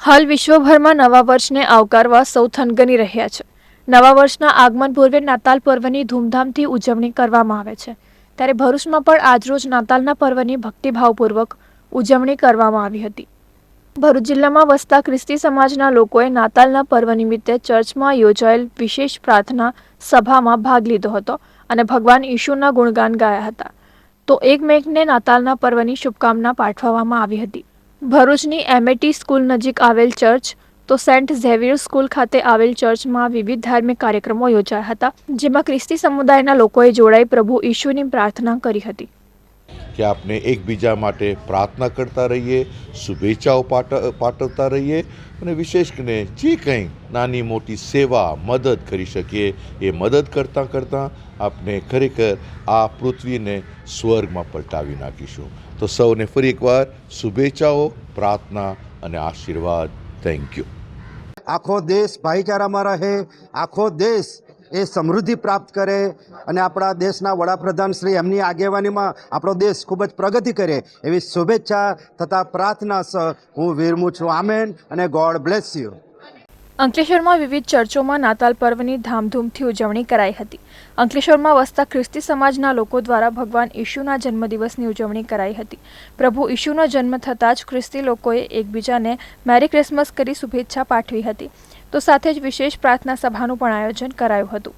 હાલ વિશ્વભરમાં નવા વર્ષને આવકારવા સૌ થનગની રહ્યા છે. નવા વર્ષના આગમન પૂર્વે નાતાલ પર્વની ધૂમધામથી ઉજવણી કરવામાં આવે છે. ત્યારે ભરૂચમાં પણ આજરોજ નાતાલના પર્વની ભક્તિભાવપૂર્વક ઉજવણી કરવામાં આવી હતી. ભરૂચ જિલ્લામાં વસતા ખ્રિસ્તી સમાજના લોકોએ નાતાલના પર્વ નિમિત્તે ચર્ચમાં યોજાયેલ વિશેષ પ્રાર્થના સભામાં ભાગ લીધો હતો અને ભગવાન ઈશુના ગુણગાન ગાયા હતા. તો એકમેકને નાતાલના પર્વની શુભકામના પાઠવવામાં આવી હતી. ભરૂચની એમએટી સ્કૂલ નજીક આવેલ ચર્ચ, તો સેન્ટ ઝેવિયર સ્કૂલ ખાતે આવેલ ચર્ચમાં વિવિધ ધાર્મિક કાર્યક્રમો યોજાયા હતા, જેમાં ખ્રિસ્તી સમુદાયના લોકોએ જોડાઈ પ્રભુ ઈશુની પ્રાર્થના કરી હતી. કે આપણે એકબીજા માટે પ્રાર્થના કરતા રહીએ, શુભેચ્છાઓ પાઠવતા રહીએ અને વિશેષ કરીને જે કંઈ નાની મોટી સેવા, મદદ કરી શકીએ, એ મદદ કરતાં કરતાં આપણે ખરેખર આ પૃથ્વીને સ્વર્ગમાં પલટાવી નાખીશું. તો સૌને ફરી એકવાર શુભેચ્છાઓ, પ્રાર્થના અને આશીર્વાદ. Thank you. આખો દેશ ભાઈચારામાં રહે, આખો દેશ એ સમૃદ્ધિ પ્રાપ્ત કરે અને આપણા દેશના વડાપ્રધાન શ્રી એમની આગેવાનીમાં આપણો દેશ ખૂબ જ પ્રગતિ કરે એવી શુભેચ્છા તથા પ્રાર્થના હું વિરમું છું. આમેન અને ગોડ બ્લેસ યુ. અંકલેશ્વરમાં વિવિધ ચર્ચોમાં નાતાલ પર્વની ધામધૂમથી ઉજવણી કરાઈ હતી. અંકલેશ્વરમાં વસતા ખ્રિસ્તી સમાજના લોકો દ્વારા ભગવાન ઈશુના જન્મદિવસની ઉજવણી કરાઈ હતી. પ્રભુ ઈશુનો જન્મ થતાં જ ખ્રિસ્તી લોકોએ એકબીજાને મેરી ક્રિસમસ કરી શુભેચ્છા પાઠવી હતી. તો સાથે જ વિશેષ પ્રાર્થના સભાનું પણ આયોજન કરાયું હતું.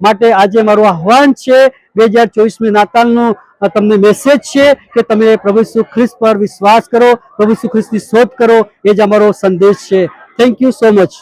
માટે આજે મારું આહવાન છે, બે હજાર ચોવીસમી નાતાલનું તમને મેસેજ છે કે તમે પ્રભુ ઈસુ ખ્રિસ્ત પર વિશ્વાસ કરો, પ્રભુ ઈસુ ખ્રિસ્તની શોધ કરો, એ જ અમારો સંદેશ છે. Thank you so much